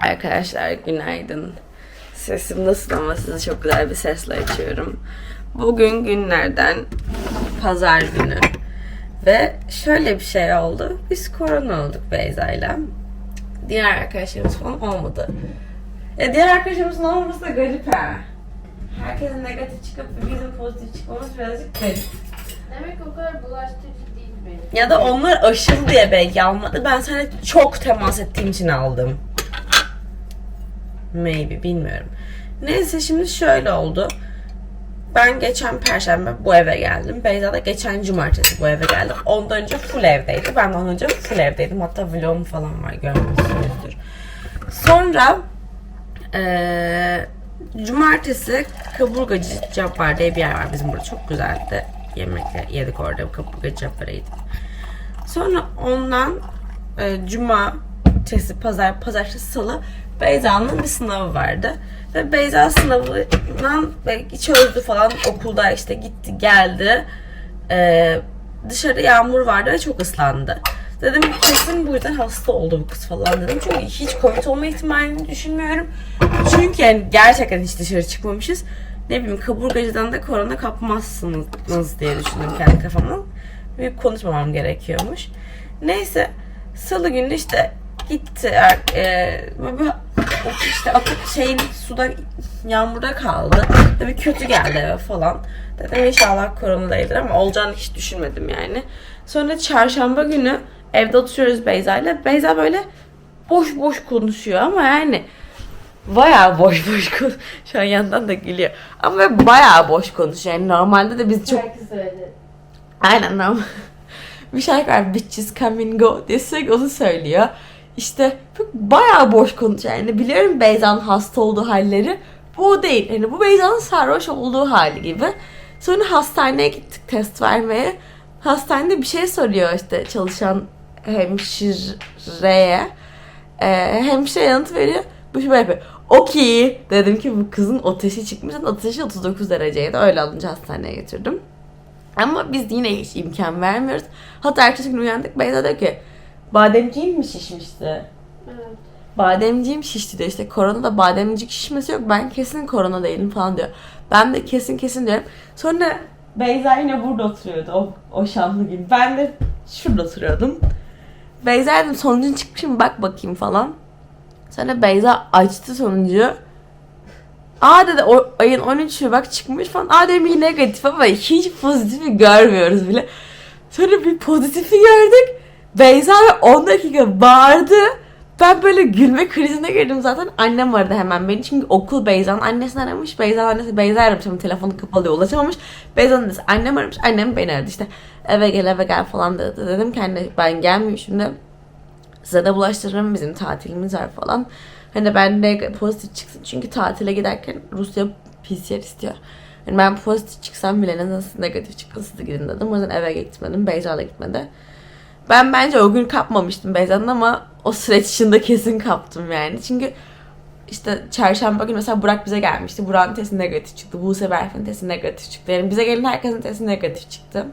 Arkadaşlar günaydın. Sesim nasıl ama sizi çok güzel bir sesle açıyorum. Bugün günlerden pazar günü. Ve şöyle bir şey oldu. Biz korona olduk Beyza'yla. Diğer arkadaşlarımız falan olmadı. Ya diğer arkadaşlarımızın olmaması da garip ha. Herkesin negatif çıkıp bizim pozitif çıkmamız birazcık garip. Demek o kadar bulaştırıcı değil benim. Ya da onlar aşırı diye belki almadı. Ben sana çok temas ettiğim için aldım. Maybe bilmiyorum. Neyse şimdi şöyle oldu. Ben geçen perşembe bu eve geldim. Beyza da geçen cumartesi bu eve geldi. Ondan önce full evdeydi. Ben de ondan önce full evdeydim. Hatta vlogum falan var görmüşsünüzdür. Sonra eee, cumartesi kaburgacı Cabbar diye bir yer var bizim burada. Çok güzeldi. Yemekler yedik orada. Kaburgacı Cabbar'a. Sonra ondan e, cumartesi, pazar, pazartesi, salı Beyza'nın bir sınavı vardı. Ve Beyza sınavından ve çözdü falan okulda işte gitti geldi. E, dışarı yağmur vardı ve çok ıslandı. Dedim kesin bu yüzden hasta oldu bu kız falan dedim. Çünkü hiç Covid olma ihtimalini düşünmüyorum. Çünkü yani gerçekten hiç dışarı çıkmamışız. Ne bileyim kaburgacıdan da korona kapmazsınız diye düşündüm kendi kafamdan. Büyük konuşmamam gerekiyormuş. Neyse salı günü işte gitti er- e, böyle işte atıp şeyin suda yağmurda kaldı. Tabii kötü geldi eve falan. Dedim inşallah korona değildir ama olacağını hiç düşünmedim yani. Sonra çarşamba günü evde oturuyoruz Beyza ile. Beyza böyle boş boş konuşuyor ama yani bayağı boş boş konuş. Şu an yandan da gülüyor. Ama bayağı boş konuşuyor. Yani normalde de biz çok Şarkı söyledi. Aynen ama bir şarkı var Bitches Come and Go diye sürekli onu söylüyor. İşte bayağı boş konuşuyor. Yani biliyorum Beyza'nın hasta olduğu halleri. Bu değil. Yani bu Beyza'nın sarhoş olduğu hali gibi. Sonra hastaneye gittik test vermeye. Hastanede bir şey soruyor işte çalışan hemşireye. Ee, hemşire yanıt veriyor. Bu şey böyle. Okey. Dedim ki bu kızın ateşi çıkmış. Ateşi 39 dereceydi. Öyle alınca hastaneye götürdüm. Ama biz yine hiç imkan vermiyoruz. Hatta ertesi gün uyandık. Beyza diyor ki bademciğim mi şişmişti? Evet. Bademciğim şişti diyor. İşte korona da bademcik şişmesi yok. Ben kesin korona değilim falan diyor. Ben de kesin kesin diyorum. Sonra Beyza yine burada oturuyordu o, o şanlı gün. Ben de şurada oturuyordum. Beyza dedim sonucun çıkmış mı bak bakayım falan. Sonra Beyza açtı sonucu. Aa dedi o ayın 13'ü bak çıkmış falan. Aa dedim iyi negatif ama hiç pozitifi görmüyoruz bile. Sonra bir pozitifi gördük. Beyza ve 10 dakika bağırdı. Ben böyle gülme krizine girdim zaten. Annem aradı hemen beni. Çünkü okul Beyza'nın annesini aramış. Beyza'nın annesi Beyza aramış ama telefonu kapalı ulaşamamış. Beyza'nın annesi annem aramış. Annem beni aradı işte. Eve gel eve gel falan dedi. Dedim ki anne ben gelmeyeyim şimdi. Size de bulaştırırım bizim tatilimiz var falan. Hani ben de pozitif çıksın çünkü tatile giderken Rusya PCR istiyor. Yani ben pozitif çıksam bile nasıl negatif çıksın siz de dedim. O yüzden eve gitmedim. Beyza da gitmedi. Ben bence o gün kapmamıştım Beyza'nın ama o süreç içinde kesin kaptım yani. Çünkü işte çarşamba günü mesela Burak bize gelmişti. Burak'ın testi negatif çıktı. Buse Berfin'in testi negatif çıktı. Yani bize gelen herkesin testi negatif çıktı.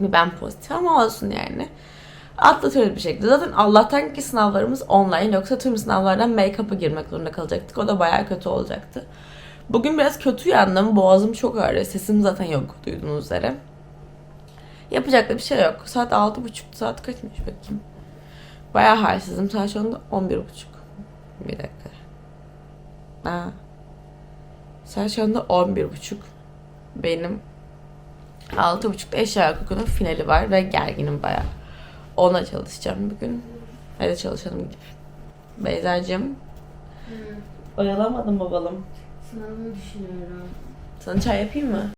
Ben pozitif ama olsun yani atlatıyoruz bir şekilde. Zaten Allah'tan ki sınavlarımız online yoksa tüm sınavlardan make-up'a girmek zorunda kalacaktık. O da bayağı kötü olacaktı. Bugün biraz kötü uyandım. Boğazım çok ağrıyor. Sesim zaten yok duyduğunuz üzere. Yapacak da bir şey yok. Saat 6.30. Saat kaçmış bakayım. Bayağı halsizim. Saat şu anda 11.30. Bir dakika. Aa. Saat şu anda 11.30. Benim 6.30'da eşya kokunun finali var ve gerginim bayağı. Ona çalışacağım bugün. Hadi çalışalım. Beyza'cığım. Hı. Oyalamadım mı balım? Sınavımı düşünüyorum. Sana çay yapayım mı?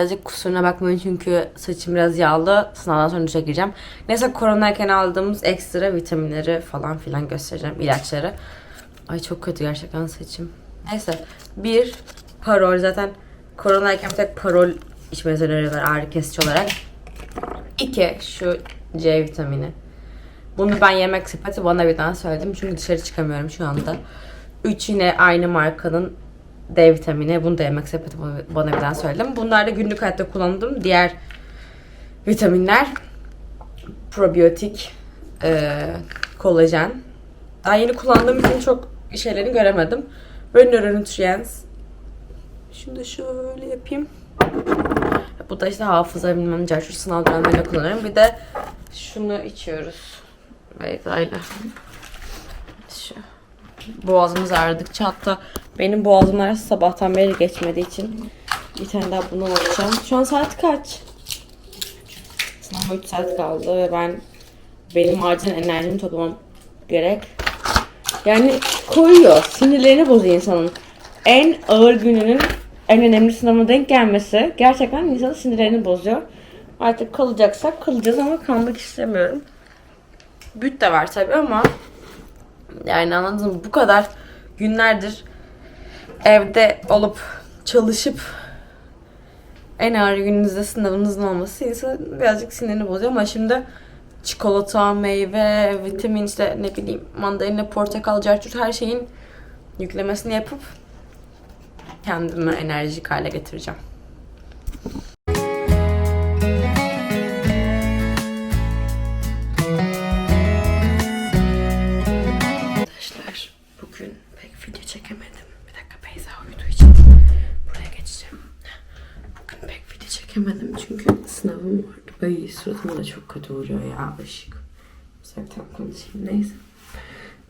Birazcık kusuruna bakmayın çünkü saçım biraz yağlı. Sınavdan sonra duşa gireceğim. Neyse koronayken aldığımız ekstra vitaminleri falan filan göstereceğim. ilaçları. Ay çok kötü gerçekten saçım. Neyse. Bir, parol. Zaten koronayken bir tek parol içmenizi öneriyorlar ağrı kesici olarak. İki, şu C vitamini. Bunu ben yemek sepeti bana birden söyledim. Çünkü dışarı çıkamıyorum şu anda. Üç yine aynı markanın D vitamini. Bunu da yemek sepeti bana- birden söyledim. Bunlar da günlük hayatta kullandığım diğer vitaminler. Probiyotik, eee, kolajen. Daha yeni kullandığım için çok şeylerini göremedim. Ve nöronutrients. Şunu da şöyle yapayım. Bu da işte hafıza bilmem ne. Şu sınav dönemlerinde kullanıyorum. Bir de şunu içiyoruz. Beyza'yla. Şu. Boğazımız ağrıdıkça hatta benim boğazım arası sabahtan beri geçmediği için bir tane daha bundan alacağım. Şu an saat kaç? Sınava 3 saat kaldı ve ben benim acilen enerjimi toplamam gerek. Yani koyuyor. Sinirlerini bozuyor insanın. En ağır gününün en önemli sınavına denk gelmesi gerçekten insanın sinirlerini bozuyor. Artık kalacaksak kalacağız ama kalmak istemiyorum. Büt de var tabii ama yani anladınız mı? Bu kadar günlerdir evde olup çalışıp en ağır gününüzde sınavınızın olması insanın birazcık sinirini bozuyor ama şimdi çikolata, meyve, vitamin işte ne bileyim mandalina, portakal, carçurt her şeyin yüklemesini yapıp kendimi enerjik hale getireceğim. Ay suratıma da çok kötü vuruyor ya ışık. Uzaktan konuşayım neyse.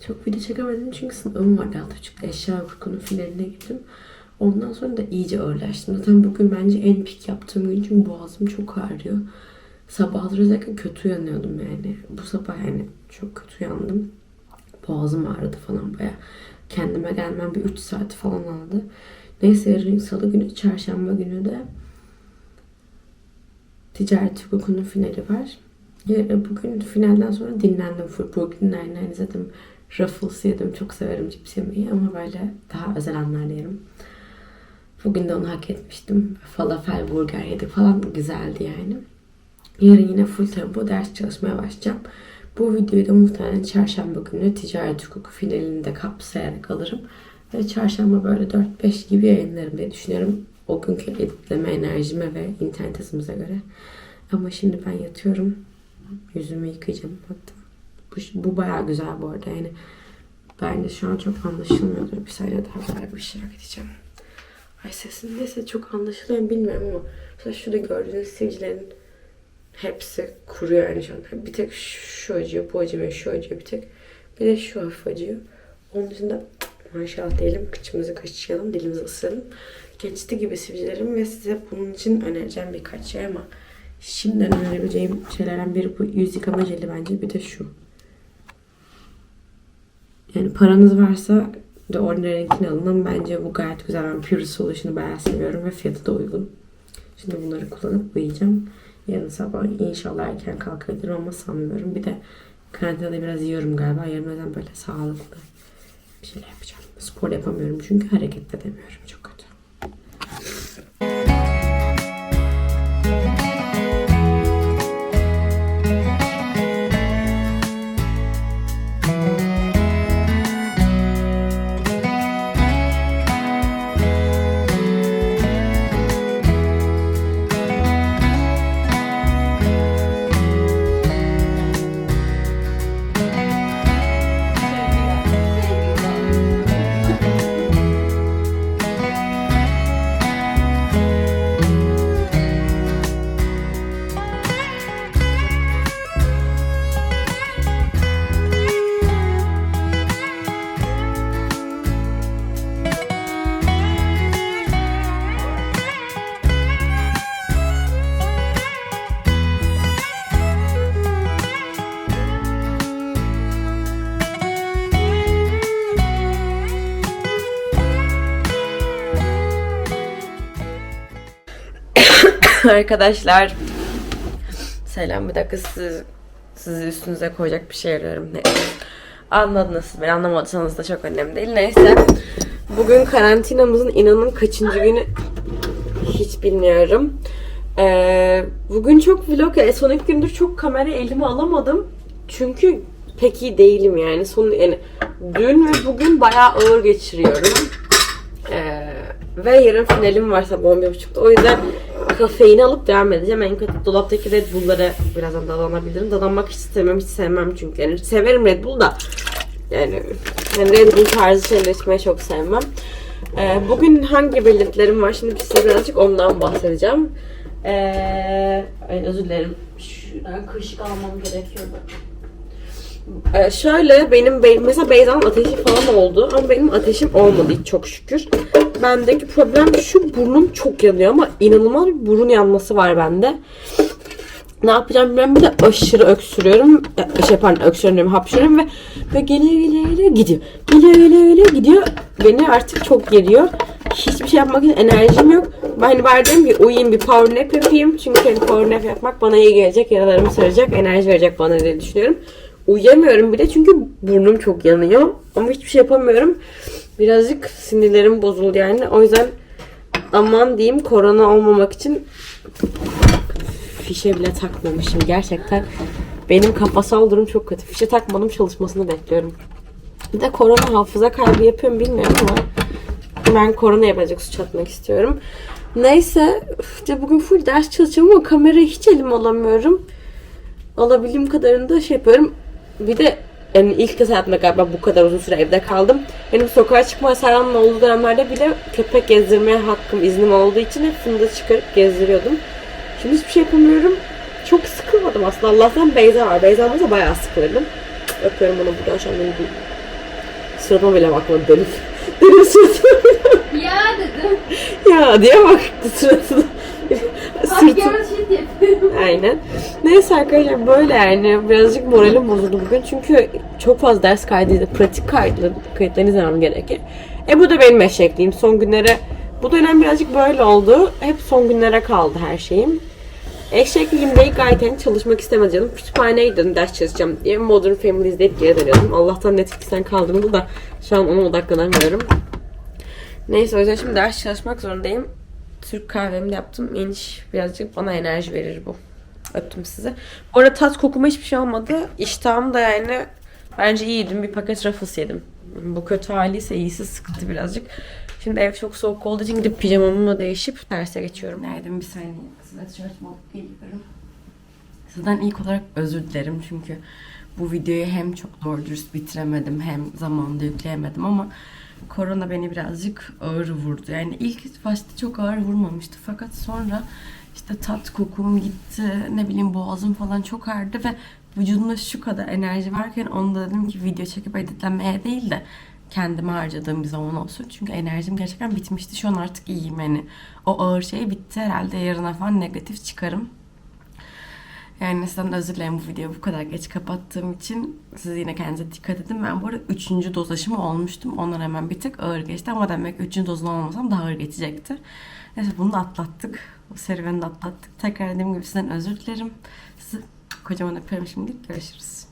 Çok video çekemedim çünkü sınavım vardı. Altı buçukta eşya kurkunun finaline gittim. Ondan sonra da iyice ağırlaştım. Zaten bugün bence en pik yaptığım gün çünkü boğazım çok ağrıyor. Sabahları özellikle kötü uyanıyordum yani. Bu sabah yani çok kötü uyandım. Boğazım ağrıdı falan baya. Kendime gelmem bir 3 saat falan aldı. Neyse yarın salı günü, çarşamba günü de ticaret hukukunun finali var. Yarın, bugün finalden sonra dinlendim. full. Bugün yani zaten Ruffles yedim. Çok severim cips yemeyi ama böyle daha özel anlarda yerim. Bugün de onu hak etmiştim. Falafel burger yedik falan. Güzeldi yani. Yarın yine full tempo ders çalışmaya başlayacağım. Bu videoyu da muhtemelen çarşamba günü ticaret hukuku finalini de kapsayarak alırım. Ve çarşamba böyle 4-5 gibi yayınlarım diye düşünüyorum. O günkü editleme enerjime ve internet hızımıza göre. Ama şimdi ben yatıyorum. Yüzümü yıkayacağım hatta. Bu, bu bayağı güzel bu arada yani. Bence şu an çok anlaşılmıyordur. Bir saniye daha güzel bir şey edeceğim. Ay sesim neyse çok anlaşılıyor bilmiyorum ama mesela şurada gördüğünüz sivilcelerin hepsi kuruyor yani şu an. Bir tek şu acıyor, bu acımıyor, şu acıyor bir tek. Bir de şu hafif acıyor. Onun dışında maşallah diyelim, kıçımızı kaşıyalım, dilimizi ısıralım. Geçti gibi sivilcelerim ve size bunun için önereceğim birkaç şey ama şimdiden önerebileceğim şeylerden biri bu yüz yıkama jeli bence. Bir de şu. Yani paranız varsa de Ordinary'ninkini alın bence bu gayet güzel. Ben Pure Solution'ı bayağı seviyorum ve fiyatı da uygun. Şimdi bunları kullanıp uyuyacağım. Yarın sabah inşallah erken kalkabilirim ama sanmıyorum. Bir de karantinada biraz yiyorum galiba. Yarın yüzden böyle sağlıklı bir şeyler yapacağım. Spor yapamıyorum çünkü hareket edemiyorum. Çok Arkadaşlar. Selam bir dakika sizi, sizi üstünüze koyacak bir şey arıyorum. Anladınız siz beni anlamadıysanız da çok önemli değil. Neyse. Bugün karantinamızın inanın kaçıncı günü hiç bilmiyorum. Ee, bugün çok vlog, yani son iki gündür çok kamera elime alamadım. Çünkü pek iyi değilim yani. Son, yani dün ve bugün bayağı ağır geçiriyorum. Ee, ve yarın finalim var sabah 11.30'da. O yüzden kafeini alıp devam edeceğim. En kötü dolaptaki Red Bull'lara birazdan dadanabilirim. Dadanmak hiç istemem, hiç sevmem çünkü. Yani severim Red Bull da. Yani, yani Red Bull tarzı şeyler içmeyi çok sevmem. Ee, bugün hangi belirtilerim var? Şimdi size birazcık ondan bahsedeceğim. Ee, ay, özür dilerim. Şuradan kaşık almam gerekiyordu. Ee, şöyle benim be- mesela Beyza'nın ateşi falan oldu ama benim ateşim olmadı çok şükür. Bendeki problem şu burnum çok yanıyor ama inanılmaz bir burun yanması var bende. Ne yapacağım bilmiyorum bir de aşırı öksürüyorum. Şey pardon öksürüyorum hapşırıyorum ve, ve geliyor geliyor geliyor gidiyor. Geliyor geliyor geliyor gidiyor. Beni artık çok geriyor. Hiçbir şey yapmak için enerjim yok. Ben hani bari diyorum ki uyuyayım bir power nap yapayım. Çünkü hani power nap yapmak bana iyi gelecek. Yaralarımı saracak. Enerji verecek bana diye düşünüyorum. Uyuyamıyorum bile çünkü burnum çok yanıyor. Ama hiçbir şey yapamıyorum. Birazcık sinirlerim bozuldu yani. O yüzden aman diyeyim korona olmamak için fişe bile takmamışım. Gerçekten benim kafasal durum çok kötü. Fişe takmadım çalışmasını bekliyorum. Bir de korona hafıza kaybı yapıyorum bilmiyorum ama ben korona yapacak suç atmak istiyorum. Neyse işte bugün full ders çalışacağım ama kamerayı hiç elime alamıyorum. Alabildiğim kadarını da şey yapıyorum. Bir de yani ilk kez hayatımda galiba bu kadar uzun süre evde kaldım. Benim sokağa çıkma yasağımın olduğu dönemlerde bile köpek gezdirmeye hakkım, iznim olduğu için hep fındığı çıkarıp gezdiriyordum. Şimdi hiçbir şey yapamıyorum. Çok sıkılmadım aslında. Allah'tan Beyza var. Beyza olmasa bayağı sıkılırdım. Öpüyorum onu buradan şu an benim bir suratıma bile bakmadı dönüp. Dönüp suratıma bile Ya dedim. ya diye baktı suratına. Bak Sırtı- yanlış şey. Aynen. Neyse arkadaşlar böyle yani birazcık moralim bozuldu bugün çünkü çok fazla ders kaydıydı. Pratik kaydı, kayıtlarını izlemem gerekir. E bu da benim eşekliğim. Son günlere bu dönem birazcık böyle oldu. Hep son günlere kaldı her şeyim. Eşekliğim değil gayet hani çalışmak istemedi canım. Kütüphaneye ders çalışacağım diye. Modern Family izleyip geri dönüyordum. Allah'tan Netflix'ten kaldırıldı da şu an ona odaklanamıyorum. Neyse o yüzden şimdi ders çalışmak zorundayım. Türk kahvemi yaptım. İniş birazcık bana enerji verir bu. Öptüm size. Bu arada tat kokuma hiçbir şey olmadı. İştahım da yani bence iyiydim. Bir paket Ruffles yedim. Bu kötü haliyse iyisi sıkıntı birazcık. Şimdi ev çok soğuk olduğu için gidip pijamamı değişip derse geçiyorum. Nereden bir saniye. Tişörtümü alıp geliyorum. Sizden ilk olarak özür dilerim çünkü bu videoyu hem çok doğru dürüst bitiremedim hem zamanında yükleyemedim ama korona beni birazcık ağır vurdu. Yani ilk başta çok ağır vurmamıştı fakat sonra işte tat kokum gitti, ne bileyim boğazım falan çok ağrıdı ve vücudumda şu kadar enerji varken onu da dedim ki video çekip editlemeye değil de kendime harcadığım bir zaman olsun. Çünkü enerjim gerçekten bitmişti. Şu an artık iyiyim yani. O ağır şey bitti herhalde. Yarına falan negatif çıkarım. Yani sizden özür dilerim bu videoyu bu kadar geç kapattığım için. Siz yine kendinize dikkat edin. Ben bu arada 3. doz aşımı olmuştum. Ondan hemen bir tık ağır geçti. Ama demek ki 3. dozunu olmasam daha ağır geçecekti. Neyse bunu da atlattık. Bu serüveni de atlattık. Tekrar dediğim gibi sizden özür dilerim. Sizi kocaman öpüyorum şimdi. Görüşürüz.